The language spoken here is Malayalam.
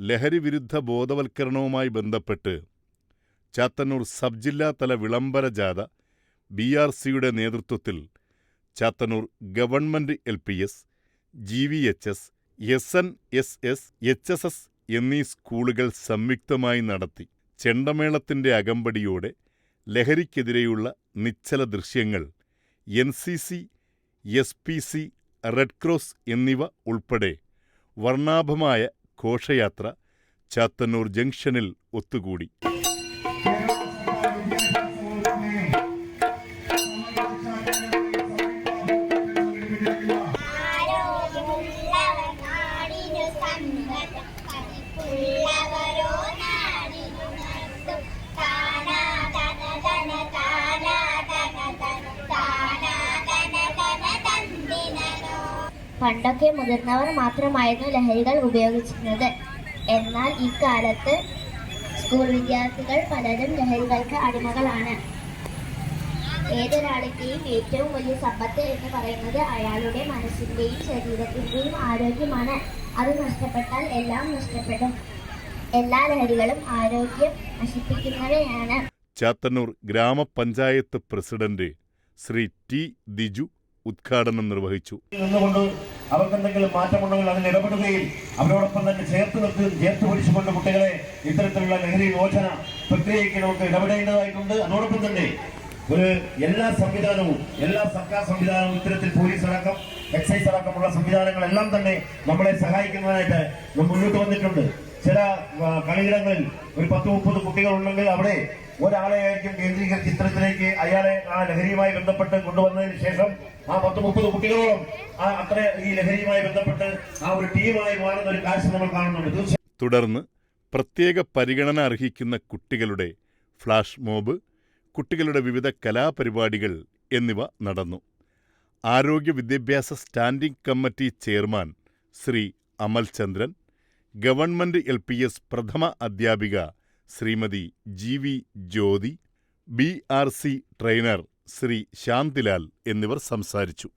ലഹരിവിരുദ്ധ ബോധവൽക്കരണവുമായി ബന്ധപ്പെട്ട് ചാത്തന്നൂർ സബ് ജില്ലാതല വിളംബര ജാഥ ബി ആർ സിയുടെ നേതൃത്വത്തിൽ Chathannoor government L P S G V H S S N S S H S S എന്നീ സ്കൂളുകൾ സംയുക്തമായി നടത്തി. ചെണ്ടമേളത്തിന്റെ അകമ്പടിയോടെ ലഹരിക്കെതിരെയുള്ള നിശ്ചല ദൃശ്യങ്ങൾ N C C S P C red cross എന്നിവ ഉൾപ്പെടെ വർണാഭമായ ഘോഷയാത്ര ചാത്തന്നൂർ ജംഗ്ഷനിൽ ഒത്തുകൂടി. പണ്ടൊക്കെ മുതിർന്നവർ മാത്രമായിരുന്നു ലഹരികൾ ഉപയോഗിച്ചിരുന്നത്. എന്നാൽ ഇക്കാലത്ത് സ്കൂൾ വിദ്യാർത്ഥികൾ പലരും ലഹരികൾക്ക് അടിമകളാണ്. ഏതൊരാളുടെയും ഏറ്റവും വലിയ സമ്പത്ത് എന്ന് പറയുന്നത് അയാളുടെ മനസ്സിന്റെയും ശരീരത്തിന്റെയും ആരോഗ്യമാണ്. അത് നഷ്ടപ്പെട്ടാൽ എല്ലാം നഷ്ടപ്പെടും. എല്ലാ ലഹരികളും ആരോഗ്യം നശിപ്പിക്കുന്നവയാണ്. ചാത്തന്നൂർ ഗ്രാമപഞ്ചായത്ത് പ്രസിഡന്റ് ശ്രീ ടി ദിജു ഉദ്ഘാടനം നിർവഹിച്ചു. നിന്നുകൊണ്ട് അവർക്ക് എന്തെങ്കിലും മാറ്റമുണ്ടെങ്കിൽ അതിൽ ഇടപെടുകയും അവരോടൊപ്പം തന്നെ ചേർത്ത് നിർത്തുകയും ചേർത്ത് പിടിച്ചുകൊണ്ട് കുട്ടികളെ ഇത്തരത്തിലുള്ള ലഹരി മോചന പ്രക്രിയയ്ക്ക് നമുക്ക് ഇടപെടേണ്ടതായിട്ടുണ്ട്. അതോടൊപ്പം തന്നെ ഒരു എല്ലാ സംവിധാനവും എല്ലാ സർക്കാർ സംവിധാനവും ഇത്തരത്തിൽ പോലീസ് അടക്കം എക്സൈസ് അടക്കമുള്ള സംവിധാനങ്ങളെല്ലാം തന്നെ നമ്മളെ സഹായിക്കുന്നതിനായിട്ട് മുന്നോട്ട് വന്നിട്ടുണ്ട്. ചില കളിയിടങ്ങളിൽ ഒരു പത്ത് മുപ്പത് കുട്ടികൾ ഉണ്ടെങ്കിൽ അവിടെ ഒരാളെ ആയിരിക്കും കേന്ദ്രീകരിച്ച് ചിത്രത്തിലേക്ക് അയാളെ ആ ലഹരിയുമായി ബന്ധപ്പെട്ട് കൊണ്ടുവന്നതിന് ശേഷം ആ പത്ത് മുപ്പത് കുട്ടികളോളം ആ അത്ര ഈ ലഹരിയുമായി ബന്ധപ്പെട്ട് ആ ഒരു ടീമായി മാറുന്ന ഒരു കാഴ്ച നമ്മൾ കാണുന്നുണ്ട്. തുടർന്ന് പ്രത്യേക പരിഗണന അർഹിക്കുന്ന കുട്ടികളുടെ ഫ്ലാഷ് മോബ് കുട്ടികളുടെ വിവിധ കലാപരിപാടികൾ എന്നിവ നടന്നു. ആരോഗ്യ വിദ്യാഭ്യാസ standing committee chairman Shri Amalchandran government L P S പ്രഥമ അധ്യാപിക Shrimati G V Jyothi B R C trainer Shri Shantilal എന്നിവർ സംസാരിച്ചു.